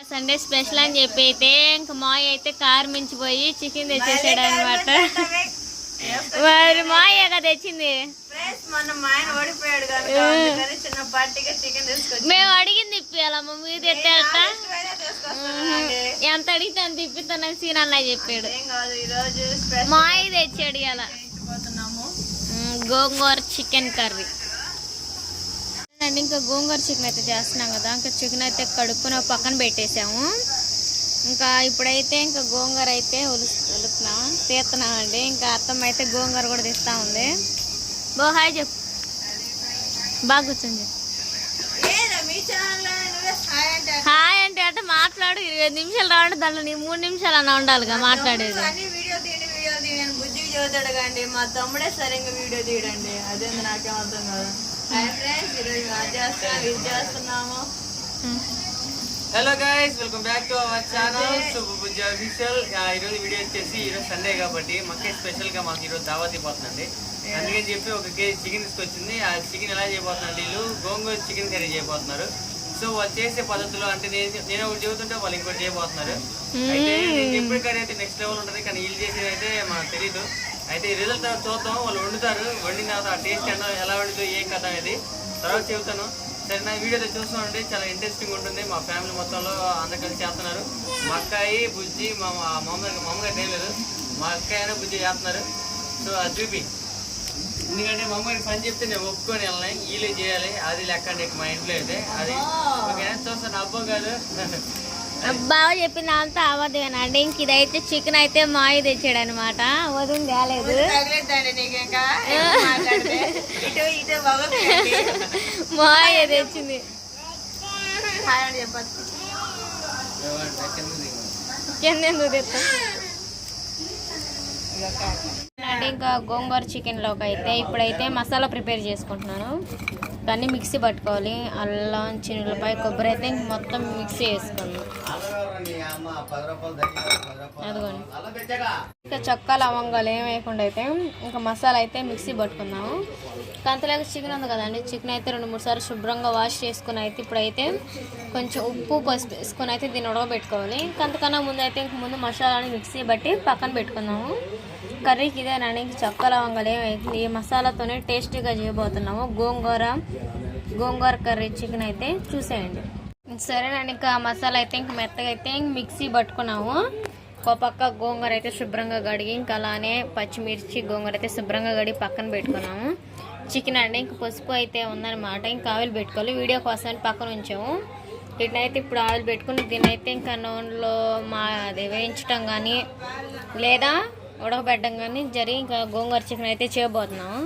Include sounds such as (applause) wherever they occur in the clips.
Sunday special అని చెప్పి అయితే ఇంకా మాయ అయితే కారు మించిపోయి చికెన్ తెచ్చేసాడు అనమాట మరి మాయగా తెచ్చింది? ఫ్రెండ్స్ మొన్న మా ఆయన ఓడిపోయాడు కనుక అందుకని చిన్న పార్టీగా చికెన్ తీసుకొచ్చి మేము అడిగింది ఇప్పియాలమ్మ మీరు తెచ్చారట ఎంత అడిగితే అంత ఇప్పిస్తానని సీన్ అన్న చెప్పాడు. కాదు మాయ తెచ్చాడు ఇలా గోంగూర చికెన్ కర్రీ. అండి ఇంకా గోంగూర చికెన్ అయితే చేస్తున్నాం కదా. ఇంకా చికెన్ అయితే కడుక్కుని పక్కన పెట్టేసాము. ఇంకా ఇప్పుడైతే ఇంకా గోంగూర అయితే ఉలుకున్నాం తీస్తున్నాం అండి. ఇంకా అత్తమ్మ అయితే గోంగూర కూడా తీస్తా ఉంది. బో హాయ్ చెప్పు. బాగా కూర్చోండి. హాయ్ అంటే. అంటే మాట్లాడు. ఇరవై నిమిషాలు రావంటే దాంట్లో నీ మూడు నిమిషాలు అన్న ఉండాలిగా మాట్లాడేది. వీడియో మా తమ్ముడే సరిగ్గా వీడియో తీయడండి. అదేంది నాకేం అర్థం కాదు. Hello guys welcome back to our channel Subbuja official ఈరోజు వీడియో వచ్చేసి ఈరోజు సండే కాబట్టి మాకే స్పెషల్గా మాకు ఈరోజు దావత్ అయిపోతుందండి అందుకని చెప్పి ఒక కేజీ చికెన్ తీసుకొచ్చింది. ఆ చికెన్ ఎలా చేయబోతున్నారు వీళ్ళు గోంగూర చికెన్ కర్రీ చేయబోతున్నారు. సో వాళ్ళు చేసే పద్ధతిలో అంటే నేను నేను ఒకటి చెబుతుంటే వాళ్ళు ఇంకోటి చేయబోతున్నారు. అయితే నేను చెప్పిన కర్రీ అయితే నెక్స్ట్ లెవెల్ ఉంటుంది కానీ వీళ్ళు చేసేది అయితే మనకు తెలియదు అయితే ఈ రిజల్ట్ చూద్దాం. వాళ్ళు వండుతారు. వండిన తర్వాత టేస్ట్ అన్న ఎలా వండుతో ఏం కథ అనేది తర్వాత చెబుతాను. సరే నా వీడియో చూస్తామండి చాలా ఇంట్రెస్టింగ్ ఉంటుంది. మా ఫ్యామిలీ మొత్తంలో అందరు కలిసి చేస్తున్నారు. మా అక్కాయి బుజ్జి మా మా మామగారు మామగారు చేయలేదు మా అక్కయ్య బుజ్జి చేస్తున్నారు. సో అది చూపి. ఎందుకంటే మా అమ్మగారికి పని చెప్తే నేను ఒప్పుకొని వెళ్ళాను. వీళ్ళే చేయాలి. అది లెక్క నీకు మా ఇంట్లో అయితే. అది ఓకేనా? చూస్తాను అబ్బో కాదు (laughs) బాగా చెప్పిన అంతా అవదేనండి ఇంక ఇదైతే చికెన్ అయితే మాయ తెచ్చాడు అనమాట వదిన తేలేదు. మాయ తెచ్చింది? తెస్తా అంటే ఇంకా గోంగూర చికెన్లోకి అయితే ఇప్పుడైతే మసాలా ప్రిపేర్ చేసుకుంటున్నాను. దాన్ని మిక్సీ పట్టుకోవాలి. అల్లం చిన్నులపై కొబ్బరి అయితే మొత్తం మిక్సీ వేసుకున్నాను ఇంకా చక్క లవంగాలు ఏం వేయకుండా అయితే ఇంకా మసాలా అయితే మిక్సీ పట్టుకున్నాము కంతలేక చికెన్ ఉంది కదండి. చికెన్ అయితే రెండు మూడు సార్లు శుభ్రంగా వాష్ చేసుకుని అయితే ఇప్పుడైతే కొంచెం ఉప్పు పసుపు వేసుకొని అయితే దీన్ని ఉడకబెట్టుకోవాలి. కంతకన్నా ముందు అయితే ఇంక ముందు మసాలాని మిక్సీ బట్టి పక్కన పెట్టుకుందాము. కర్రీకి ఇదేనండి ఇంక చక్క లవంగాలు ఏం వేయకుండా ఈ మసాలాతోనే టేస్టీగా చేయబోతున్నాము. గోంగూర గోంగూర కర్రీ చికెన్ అయితే చూసేయండి. సరేనండి ఇంకా మసాలా అయితే ఇంక మెత్తగా అయితే ఇంక మిక్సీ పట్టుకున్నాము. ఒక పక్క గోంగూర అయితే శుభ్రంగా కడిగి ఇంకా అలానే పచ్చిమిర్చి గోంగూర అయితే శుభ్రంగా కడిగి పక్కన పెట్టుకున్నాము. చికెన్ అండి ఇంక పసుపు అయితే ఉందన్నమాట. ఇంకా ఆయిల్ పెట్టుకోవాలి. వీడియో కోసం పక్కన ఉంచాము. ఇట్లయితే ఇప్పుడు ఆయిల్ పెట్టుకుని దీని అయితే ఇంకా నూనెలో మా అది వేయించడం కానీ లేదా ఉడకబెట్టడం కానీ జరిగి ఇంకా గోంగూర చికెన్ అయితే చేయబోతున్నాము.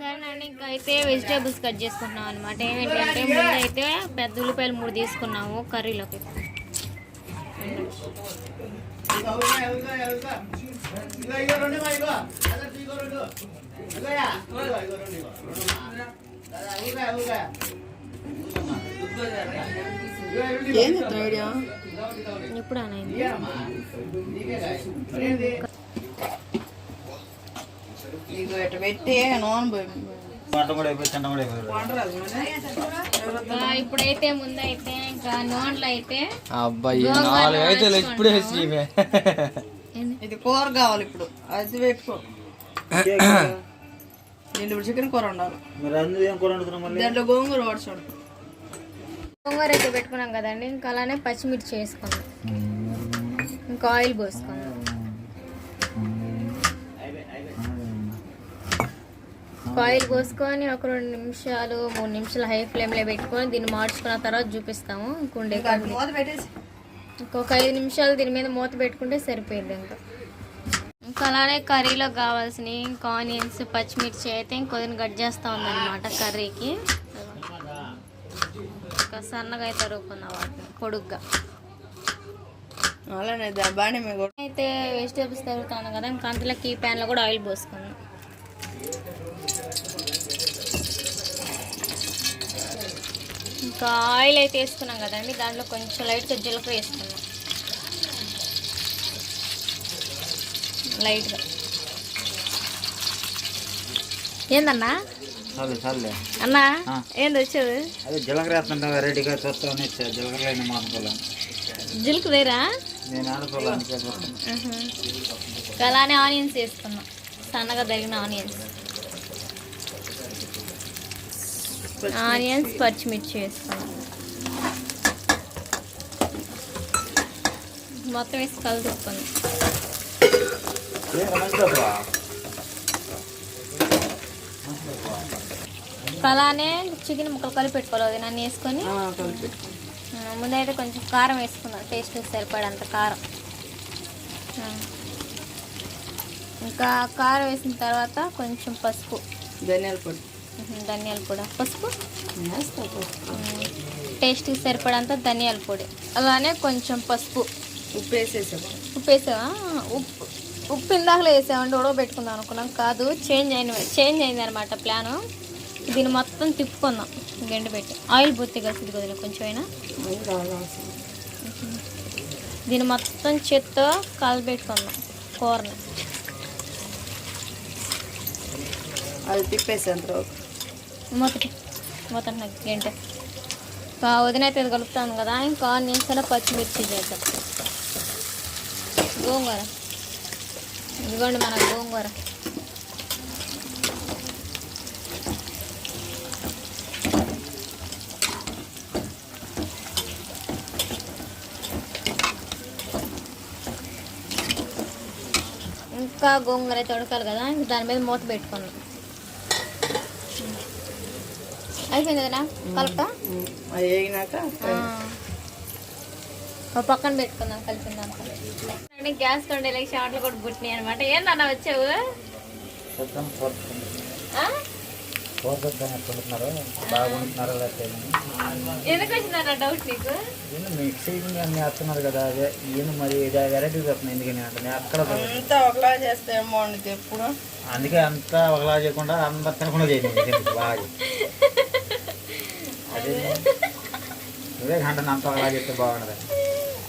సరేనండి ఇంకా అయితే వెజిటేబుల్స్ కట్ చేసుకుంటున్నాం అనమాట ఏమేంటంటే ముందు అయితే పెద్ద ఉల్లిపాయలు మూడు తీసుకున్నాము కర్రీలోకి. ఏం చెప్తాను వీడియో ఇప్పుడు అనేది నీకు ఇటు పెట్టి నూనె ఇప్పుడైతే ముందు అయితే ఇంకా నూనెలో అయితే అబ్బాయి నాలుగు అయితే. ఇప్పుడే? ఇది కూర కావాలి ఇప్పుడు. అది పెట్టుకో. దీంట్లో ఇప్పుడు చికెన్ కూర ఉండాలి దాంట్లో గోంగూర వాడుచోడు గోంగూర అయితే పెట్టుకున్నాం కదండి ఇంకా అలానే పచ్చిమిర్చి వేసుకున్నాం. ఇంకా ఆయిల్ పోసుకున్నాం. ఇంకా ఆయిల్ పోసుకొని ఒక రెండు నిమిషాలు మూడు నిమిషాలు హై ఫ్లేమ్లో పెట్టుకొని దీన్ని మార్చుకున్న తర్వాత చూపిస్తాము. పెట్టేసి. ఇంకొక ఐదు నిమిషాలు దీని మీద మూత పెట్టుకుంటే సరిపోయింది ఇంకా. ఇంకా అలానే కర్రీలో కావాల్సిన ఇంకా ఆనియన్స్ పచ్చిమిర్చి అయితే ఇంకొద్దిని కట్ చేస్తూ ఉందన్నమాట కర్రీకి. ఇంకా సన్నగా అయితే తరుగుకున్న వాటిని పొడుగ్గా. అలానే కూడా అయితే వెజిటేబుల్స్ తరుగుతాను కదా ఇంకా అంతలోకి ఈ ప్యాన్లో కూడా ఆయిల్ పోసుకున్నాం. ఇంకా ఆయిల్ అయితే వేసుకున్నాం కదండి దాంట్లో కొంచెం లైట్గా జీలకర్ర వేసుకున్నాం. లైట్గా. ఏందన్నా? అన్నా. ఏంది వచ్చేది? అదే జీలకర్ర వేస్తుంటే వెరైటీగా చూస్తామని జీలకర్ర అయినా మా అనుకోలే జిలుకు వేరా నేను ఆడుకోలే అందుకే చూస్తాను. అలానే ఆనియన్స్ వేసుకున్నాం సన్నగా తగిన ఆనియన్స్. ఆనియన్స్ పచ్చిమిర్చి వేసుకున్నాం మొత్తం వేసి కలుపుకొని. అలానే చికెన్ ముక్కలు కలిపి పెట్టుకోవాలి అది నన్ను వేసుకొని. ముందైతే కొంచెం కారం వేసుకుందాం టేస్ట్ సరిపడంత కారం. ఇంకా కారం వేసిన తర్వాత కొంచెం పసుపు. ధనియాల పొడి. ధనియాల పొడి. పసుపు? టేస్ట్కి సరిపడంత ధనియాల పొడి. అలానే కొంచెం పసుపు. ఉప్పు వేసేసాం ఉప్పు వేసావా? ఉప్పు. ఉప్పు ఇందాకలో వేసామంటే ఉడవ పెట్టుకుందాం అనుకున్నాం. కాదు చేంజ్ అయిన చేంజ్ అయింది అనమాట ప్లాను. దీన్ని మొత్తం తిప్పుకుందాం. గంట పెట్టి. ఆయిల్ బొత్తి కలిసి కొద్దిగా కొంచెం అయినా దీన్ని మొత్తం చేత్తో కలబెట్టుకుందాం. కూరని. అది తిప్పేసాను తర్వాత. మొదటి మొదటి నాకు గంట వదినైతే వదిన అయితే ఇది కలుపుతాను కదా ఇంకా నిమిషాలు పచ్చిమిర్చి చేద్దాం. గోంగూర. ఇదిగోండి మన గోంగూర. ఇంకా గోంగూర అయితే ఉడకాలి కదా దాని మీద మూత పెట్టుకున్నాం అయిపోయింది కదా? కలుపుతా? అది వేగినాక ఒక పక్కన పెట్టుకుందాం కలిపిందాం గ్యాస్ కొండలకి షార్ట్లు కూడా పుట్టినాయి అనమాట వచ్చావు? ఎందుకు వచ్చిందన్న డౌట్ నీకు? ఈయన మిక్సింగ్ అన్ని వేస్తున్నారు కదా అదే ఈయన మరి వెరైటీ చెప్తున్నాను ఎందుకని అంటే నేను అక్కడ అంతా ఒకలా చేస్తే ఏం ఎప్పుడు. అందుకే అంతా ఒకలా చేయకుండా అందరు తినకుండా చేయండి. బాగా అదే నువ్వే గంట అంత అలా చెప్తే బాగుండదు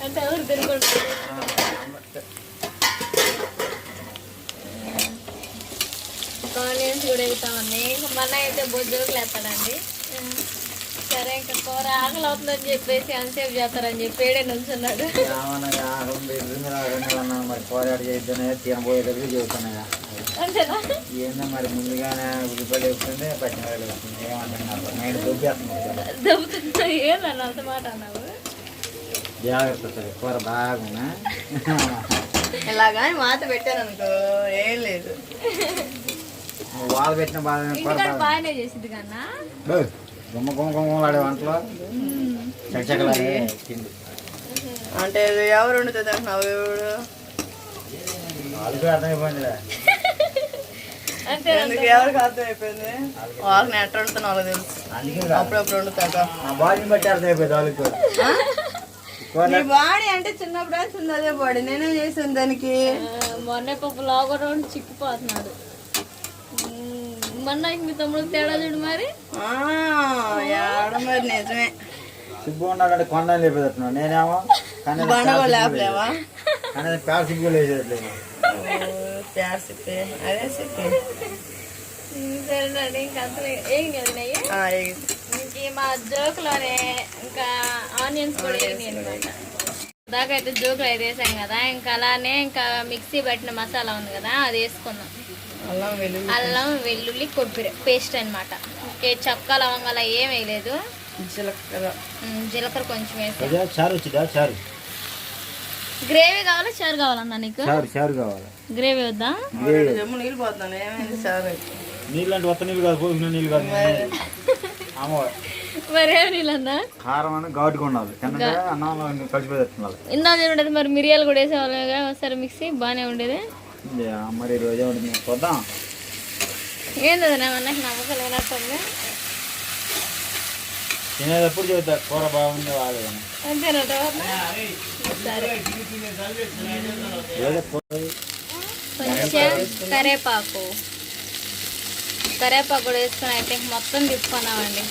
అంటే ఎవరు తినకూడదు ఆనియన్స్ కూడా వేస్తామండి మన అయితే బొజ్జోకులు వేస్తాడండి సరే ఇంకా కూర ఆకలి అవుతుందని చెప్పేసి అంతసేపు చేస్తారని చెప్పి ఏడే నుంచున్నాడు మరి పోరాడు చేద్దానే తినబోయేటప్పుడు చెబుతున్నాయా అంతేనా? ఏందో మరి ముందుగానే ఉల్లిపాయలు వేస్తుంది పచ్చిమిరపకాయలు వేస్తుంది. ఏమంటున్నారు నేను దొబ్బేస్తున్నాను దెబ్బతున్నా ఏందన్న అంత మాట అన్నావు? జాగ్రత్త సరే కూర బాగున్నా. ఇలాగా మాట పెట్టాను అనుకో ఏం లేదు. వాళ్ళు పెట్టిన బాగా కూర బాగానే చేసింది కన్నా. గుమ్మ గుమ్మ గుమ్మలాడే వంటలో. తిండి అంటే ఎవరు వండుతుంది అంటున్నావు అంతే ఎందుకు (laughs) ఎవరికి అర్థం అయిపోయింది వాళ్ళని వాళ్ళకి తెలుసు. అప్పుడప్పుడు వండుతాక నా బాడీ అంటే చిన్నప్పుడే చిన్న అదే బాడీ. నేనేం చేసాను దానికి? మొన్న పప్పు లాగోడ చిక్కిపోతున్నాడు. మొన్న మీ తమ్ముడు తేడా చూడు మరి. ఆ, ఏడ మరి నిజమే. సిగ్గు ఉన్నాడంటే కొండ లేపేటట్టున్నాడు. నేనేమో కానీ లేపలేవా? కానీ పేడ సిగ్గు వేసేట్లేదు ప్యార్ సిప్పి అదే సిప్పి మ్మ్, సరేనండి ఇంకా అంత ఏం ఇంక మా జోకులోనే ఇంకా ఆనియన్స్ కూడా వేయండి అనమాట దాకా అయితే జోకులు అయితే వేసాం కదా ఇంకా అలానే ఇంకా మిక్సీ పట్టిన మసాలా ఉంది కదా అది వేసుకుందాం అల్లం వెల్లుల్లి అల్లం వెల్లుల్లి కొబ్బరి పేస్ట్ అనమాట ఇంకే చక్క లవంగాల ఏం వేయలేదు జీలకర్ర జీలకర్ర కొంచెం వేసాం చారు వచ్చిందా చారు గ్రేవీ కావాలా? చారు కావాలన్నా నీకు? చారు చారు కావాలి? గ్రేవీ వద్దా? జమ్ము నీళ్ళు పోతున్నాను ఏమైంది నీళ్ళు అంటే కొత్త నీళ్ళు కాదు పోసిన నీళ్ళు కాదు. అమ్మ మరేం నీళ్ళన్నా? కారం అని ఘాటుగా ఉండాలి. ఇందా ఉండేది మరి మిరియాలు కూడా వేసేవాళ్ళగా ఒకసారి మిక్సీ బాగానే ఉండేది. మరి రోజే ఉంటుంది ఏంది అది నాకు నమ్మకం లేనట్టుంది. తినేటప్పుడు చెబుతా కూర బాగుంది బాగాలేదని అంతేనట కొంచెం కరేపాకు. కరేపాకు కూడా వేసుకొని అయితే ఇంక మొత్తం తిప్పుకున్నామండి.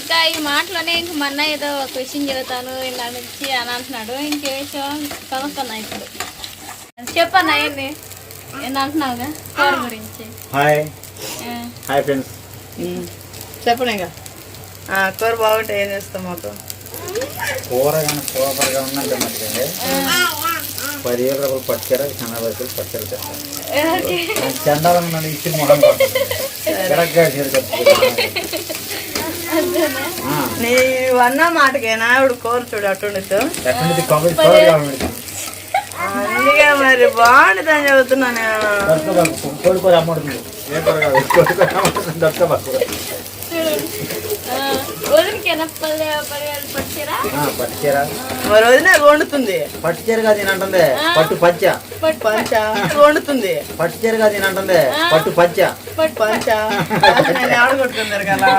ఇంకా ఈ మాటలోనే ఇంక మొన్న ఏదో ఒక విషయం చెబుతాను ఇలా నుంచి అని అంటున్నాడు. ఇంకే విషయం కనుక్కున్నా ఇప్పుడు. చెప్పన్నా ఏంది? ఏంది అంటున్నావుగా? కూర గురించి? హాయ్. Hi friends. చెప్పండి ఇంకా ఆ, కూర బాగుంటే ఏం చేస్తాం మాకు? కూర కానీ సూపర్గా ఉందంటే మట్టుకండి పదివేల రూపాయలు పట్టుకెర చాలా వరకు పట్టుకెర తెస్తాను చండాలం నన్ను ఇచ్చిన మొహం కరెక్ట్గా నీ అన్న మాటకేనా? ఇప్పుడు కూర చూడు కావాలి అందుకే మరి బాగుంటుంది అని చెబుతున్నా నేను. వదిన వండుతుంది. పట్టుచీర కాదు నేను అంటుంది పట్టు పచ్చ పంచ. వండుతుంది. పట్టుచీర కాదు నేను అంటుంది పట్టు పచ్చ పంచ. కదా.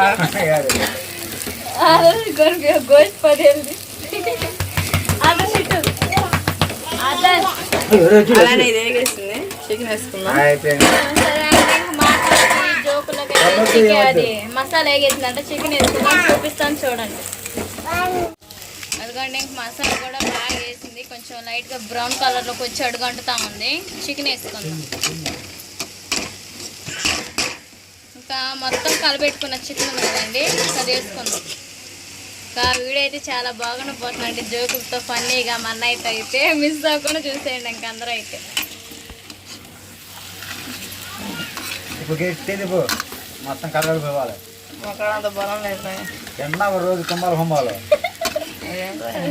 అదే. అలానే ఇది వేగేసింది చికెన్ వేసుకుందాం. అది మసాలా వేగేసిందంటే చికెన్ వేసుకుందాం చూపిస్తాను చూడండి. అదిగోండి ఇంక మసాలా కూడా బాగా వేసింది. కొంచెం లైట్గా బ్రౌన్ కలర్లోకి వచ్చి అడుగంటుతా ఉంది. చికెన్ వేసుకుందాం. ఇంకా మొత్తం కలబెట్టుకున్న చికెన్ కదండి అది వేసుకుందాం. ఇంకా వీడియో అయితే చాలా బాగానే పోతుందండి జోకులతో ఫన్నీగా మన అయితే అయితే మిస్ అవ్వకుండా చూసేయండి ఇంక అందరూ అయితే. ఇప్పుడు మొత్తం కలగలు పోవాలి. మొక్కడంత అంత బలం లేదు ఎన్న ఒక రోజు కుంభాలు హోమాలు.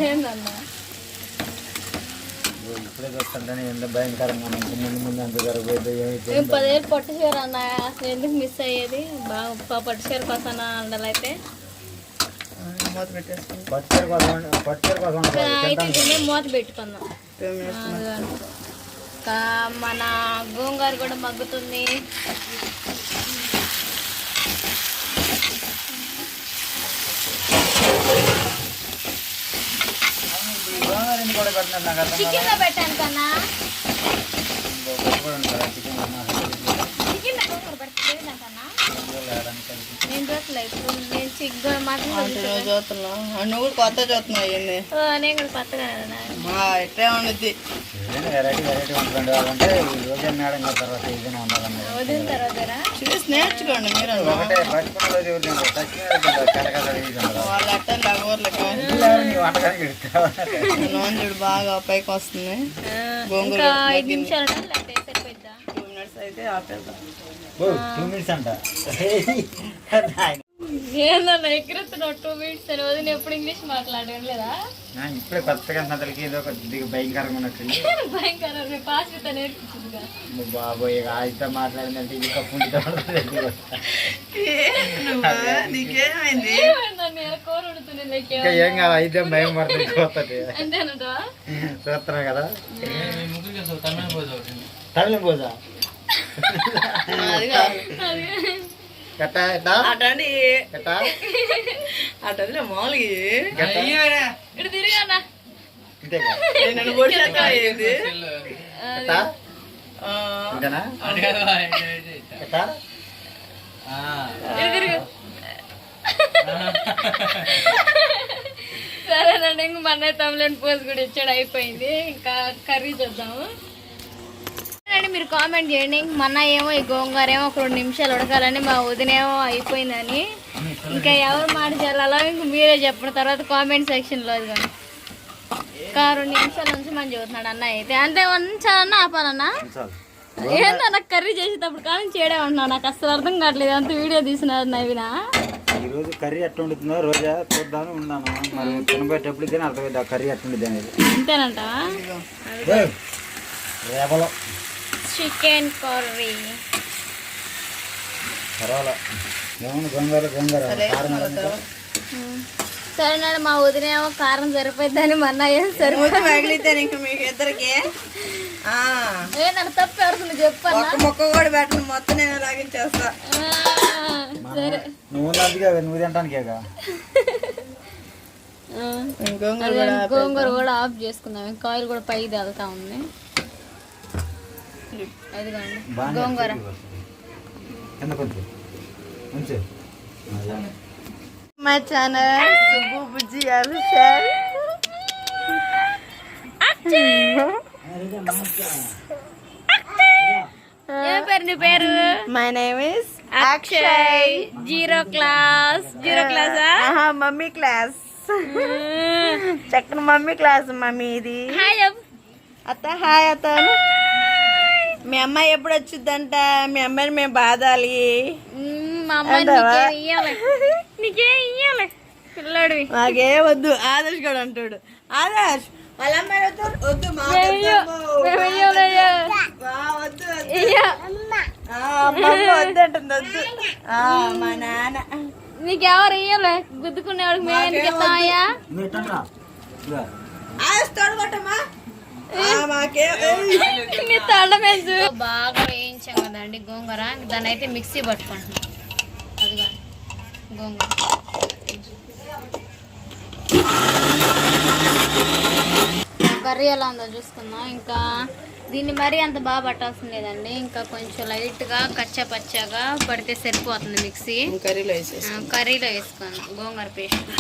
ఏందన్నా ఇప్పుడే చూస్తుంటేనే ఎంత భయంకరంగా ఉంది. ముందు ముందు ఏమైతే పదివేలు పట్టు చీర అన్న అసలు ఎందుకు మిస్ అయ్యేది? బాగా ప- పట్టు చీర కోసం అండాలైతే మూత పెట్టేసుకుందాం కోసం కోసం. అయితే మూత పెట్టుకుందాం. మన గోంగూర కూడా మగ్గుతుంది ఈ గోంగూరని కూడా పెట్టినారు నాకు అర్థం. చికెన్లో పెట్టాను కన్నా. ఉంది? కదా, చికెన్ చికెన్. నేను అంటే నువ్వు చూస్తున్నావు నువ్వు కూడా కొత్త చూస్తున్నావు అయ్యింది నేను కూడా కొత్తగా మా ఇట్టే ఉండుద్ది. ఏదైనా వెరైటీ వెరైటీ వంటలు అంటే ఈ రోజే మేడం గారి తర్వాత ఏదైనా ఉండాలన్నది వదిలిన తర్వాత చూసి నేర్చుకోండి మీరు. ఒకటే పట్టుకున్న రోజు ఎవరు తింటారు? చచ్చిపోయిన కలకల వాళ్ళ అట్ట లగోర్లకి నీ వంటకానికి ఎడుతావా? నూనె చూడు బాగా పైకి వస్తుంది. గోంగూర ఐదు నిమిషాలు అయితే ఆపేద్దాం. ఓ, టూ మినిట్స్ అంట. ఏందన్నా టూ మినిట్స్ అని ఎప్పుడు ఇంగ్లీష్ మాట్లాడడం లేదా? నా ఇప్పుడే కొత్తగా అతనికి ఏదో కొద్దిగా భయంకరంగా ఉన్నట్టుంది. (laughs) భయంకరం మీ పాస్విత నేర్పించిందిగా నువ్వు బాబోయ్ ఇక ఆయనతో మాట్లాడిందంటే ఇంకా పుండితో నీకేమైంది? నన్ను ఎలా కూర ఉడుతుంది లేక ఇంకా ఏం కాదు అయితే భయం పడుతుంది కొత్తది అంతేనట చూస్తున్నా కదా? తమిళ పోజా అటదిలే మామూలుగా. ఇటు నన్ను సరేనండి ఇంక మన తమిళని పోజ్ కూడా ఇచ్చాడు అయిపోయింది. ఇంకా కర్రీ చూద్దాము. మీరు కామెంట్ చేయండి. ఇంక మన ఏమో ఈ గోంగూర ఏమో ఒక రెండు నిమిషాలు ఉడకాలని మా వదినేమో అయిపోయిందని. ఇంకా ఎవరు మాట చల్లాలో ఇంక మీరే చెప్పిన తర్వాత కామెంట్ సెక్షన్లో ఇదిగోండి. ఇంకా రెండు నిమిషాల నుంచి మనం చూస్తున్నాడు అన్న అయితే. అంతే ఉంచాలన్నా ఆపాలన్నా? చాలు ఏందన్న కర్రీ చేసేటప్పుడు కానీ చేయడే ఉంటున్నావు నాకు అసలు అర్థం కావట్లేదు. అంత వీడియో తీసినారు నవ్వినా ఈ రోజు కర్రీ ఎట్లా వండుతుందో రోజా చూద్దామని ఉన్నాను మరి తినబోయేటప్పుడు తిని అర్థమైంది ఆ కర్రీ ఎట్లుంటుంది అనేది. అంతేనంట రేపలో. Chicken curry. సరేనాడు మా వదినేమో కారం సరిపోద్దని మా అన్నయ్య ముక్క పగిలితే ఇంకా మీకు ఇద్దరికి? తప్పు ఎవరుతుంది చెప్పన్నా. ఒక్క ముక్క కూడా పెట్టను మొత్తం నేను లాగించేస్తా. సరే. నువ్వు. గోంగూర కూడా ఆఫ్ చేసుకుందాం. ఇంకా ఆయిల్ కూడా పైకి తగులుతా ఉంది. అదిగోండి బాగానే గోంగూర. కింద కొంచెం ఉంచు. మా ఛానల్ సుబ్బు బుజ్జి అభిషేక్ ఏం పేరు నీ పేరు? My name is Akshay. Zero class. Zero క్లాసా? Mummy class. చక్కని మమ్మీ క్లాస్ మమ్మీ ఇది హాయ్ చెప్పు. అత్త హాయ్ అత్త మీ అమ్మాయి ఎప్పుడు వచ్చిందంట మీ అమ్మాయిని మేము బాధాలి? నీకేం ఇయ్యాలి. నీకేం ఇయ్యాలి. పిల్లడివి. నాకే వద్దు. ఆదర్శ్ కూడా అంటాడు. ఆదర్శ్ వాళ్ళ అమ్మాయి వద్దు మా నాన్న. నీకెవరు ఇయ్యాలి? గుద్దుకునేవాడికి మేము ఎందుకు ఇస్తామయ్యా? మీరు ఇట్టండ్రా. ఇదిగో. ఆదర్శ్ తోడుకోటమ్మా బాగా వేయించాం కదండి గోంగూర. దాన్ని అయితే మిక్సీ పట్టుకుంటున్నాం. అదిగా గోంగూర. కర్రీ ఎలా ఉందో చూసుకుందాం. ఇంకా దీన్ని మరీ అంత బాగా పట్టాల్సిన లేదండి. ఇంకా కొంచెం లైట్గా కచ్చా పచ్చాగా పడితే సరిపోతుంది మిక్సీ. కర్రీలో వేసేసి కర్రీలో వేసుకోండి. గోంగూర పేస్ట్.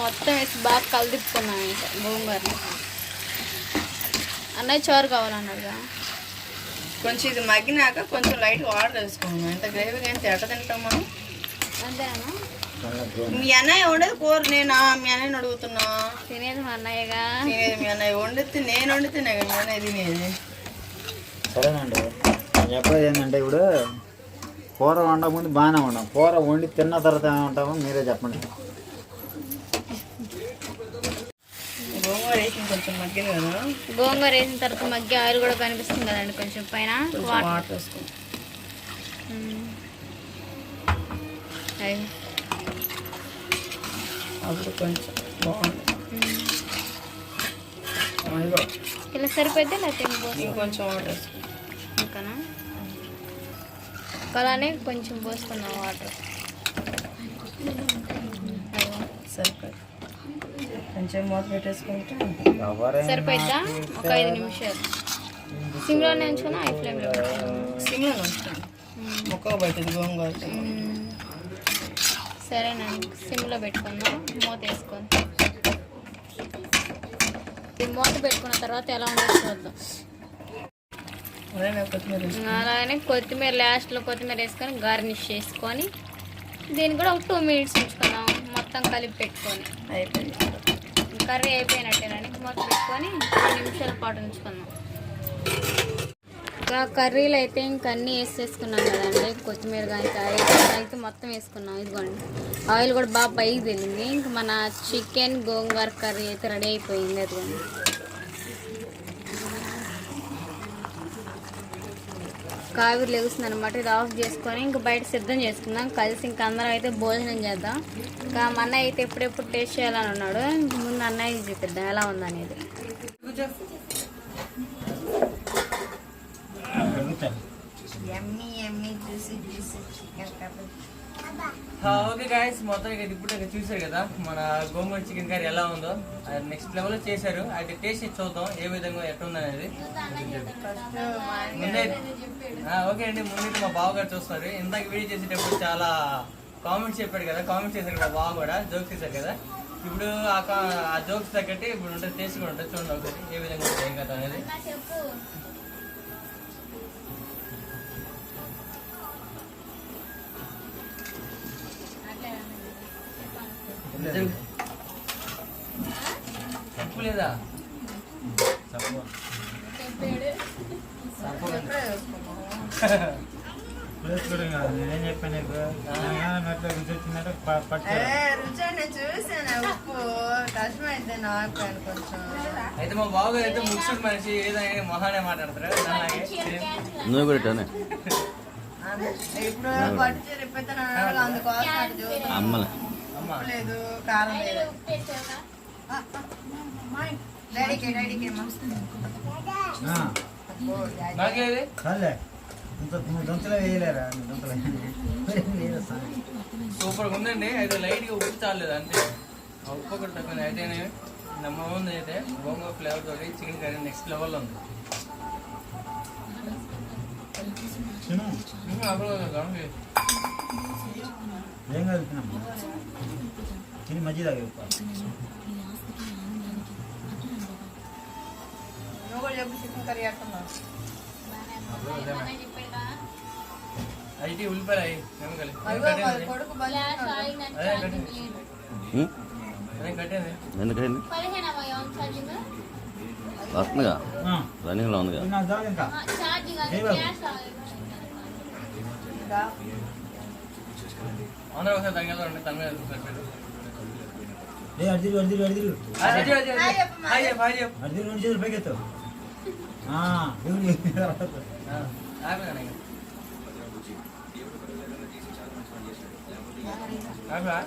మొత్తం వేసి బాగా కలిదిప్పుకున్నాం ఇంకా. గోంగూరని అన్నయ్య చారు కావాలన్నాడుగా కొంచెం ఇది మగ్గినాక కొంచెం లైట్ వాటర్ వేసుకోండి ఎంత గ్రేవీగా ఎంత ఎట్ట తింటాం మనం. అంతేనా? మీ అన్నయ్య వండేది కూర నేనా? మీ అన్నయ్యని అడుగుతున్నా. తినేది మా అన్నయ్యగా. తినేది మీ అన్నయ్య. వండితే నేను వండితేనే కదా మీ అన్నయ్య తినేది. సరేనండి. నేను చెప్పేది ఏంటంటే ఇప్పుడు కూర వండకముందు బాగానే ఉండం. కూర వండి తిన్న తర్వాత ఏమంటామో మీరే చెప్పండి. గోంగూర వేసి కొంచెం మగ్గింది కదా. గోంగూర వేసిన తర్వాత మగ్గి ఆయిల్ కూడా కనిపిస్తుంది కదండి కొంచెం పైన. కొంచెం వాటర్. అయ్యి. అప్పుడు కొంచెం బాగుంది. ఇలా సరిపోతే లేకపోతే ఇంకొంచెం వాటర్ ఇంకానా? అలానే కొంచెం పోసుకున్నాం వాటర్. సరిపోయి కొంచెం మూత పెట్టేసుకుంటే సరిపోయిద్దా? ఒక ఐదు నిమిషాలు. సిమ్లోనే ఉంచుకున్నా ఐ ఫ్లేమ్లో సిమ్లో ఉంచుకోండి మొక్క పడుతుంది గోంగూర సరేనండి సిమ్లో పెట్టుకుందాం. మూత వేసుకొని. ఈ మూత పెట్టుకున్న తర్వాత ఎలా ఉండదు చూద్దాం. అలాగనే కొత్తిమీర లాస్ట్లో కొత్తిమీర వేసుకొని గార్నిష్ చేసుకొని దీన్ని కూడా ఒక టూ మినిట్స్ ఉంచుకుందాం. మొత్తం కలిపి పెట్టుకొని. అయిపోయింది. కర్రీ అయిపోయినట్టేనండి మొత్తం పెట్టుకొని నిమిషాల పాటు ఉంచుకుందాం. ఇంకా కర్రీలు అయితే ఇంక అన్నీ వేసేసుకున్నాం కదండి. కొత్తిమీర కానీ అయితే మొత్తం వేసుకున్నాం. ఇదిగోండి. ఆయిల్ కూడా బాగా పైకి తెలింది. ఇంక మన చికెన్ గోంగూర కర్రీ అయితే రెడీ అయిపోయింది. అదిగోండి. కావిరి లెగుస్తుంది అనమాట ఇది ఆఫ్ చేసుకొని ఇంకా బయట సిద్ధం చేసుకుందాం. కలిసి ఇంకా అందరం అయితే భోజనం చేద్దాం. ఇంకా మా అన్నయ్య అయితే ఎప్పుడెప్పుడు టేస్ట్ చేయాలని ఉన్నాడు ముందు అన్నయ్య చూపిద్దాం ఎలా ఉందనేది. ఎమ్మి ఎమ్మి చూసి చూసి చికెన్ ఓకే గాయస్ మొత్తం ఇక ఇప్పుడు ఇక చూసారు కదా మన గోంగూర చికెన్ కర్రీ ఎలా ఉందో. అది నెక్స్ట్ లెవెల్ చేశారు. అది టేస్ట్ చూద్దాం ఏ విధంగా ఎట్లా ఉందనేది. ముందే ఓకే అండి ముందు మా బావ గారు ఇందాక వీడియో చేసేటప్పుడు చాలా కామెంట్స్ చెప్పాడు కదా కామెంట్స్ చేశారు కదా బావ కూడా జోక్స్ చేశారు కదా. ఇప్పుడు ఆ ఆ జోక్స్ తగ్గట్టు ఇప్పుడు ఉంటుంది టేస్ట్ కూడా ఉంటుంది చూడండి ఒకసారి ఏ విధంగా ఉంటుంది ఏం కదా అనేది. కొంచెం. అయితే మా బావగారు అయితే ముక్సుడు మనిషి ఏదైనా మొహానే మాట్లాడతారు. నువ్వు కూడా ఇప్పుడు పట్టు చీర అందుకోసం. అమ్మలే. లేదు కారం లేదు. డాడీకి డాడీకి. నాకేది ఉందండి. అయితే లైట్గా ఉప్పు చాలేదు అంతే. ఆ ఉప్పు ఒకటి తక్కువ నెంబర్ వన్ అయితే గోంగూర ఫ్లేవర్ తోటి చికెన్ కర్రీ నెక్స్ట్ లెవెల్ ఉంది. ఏం కలుపుతున్నాం తిని. మజ్జిగ అయితే ఉల్లిపాయ కొడుకు ఎందుకండి వస్తుందిగా? రన్నింగ్లో ఉందిగా? అందరూ ఒకసారి తగ్గేదండి తమిళ అర్జీలు అర్జీలు అర్జీలు అర్జీలు రెండు చేతులు పైకెత్తావు ఆపే.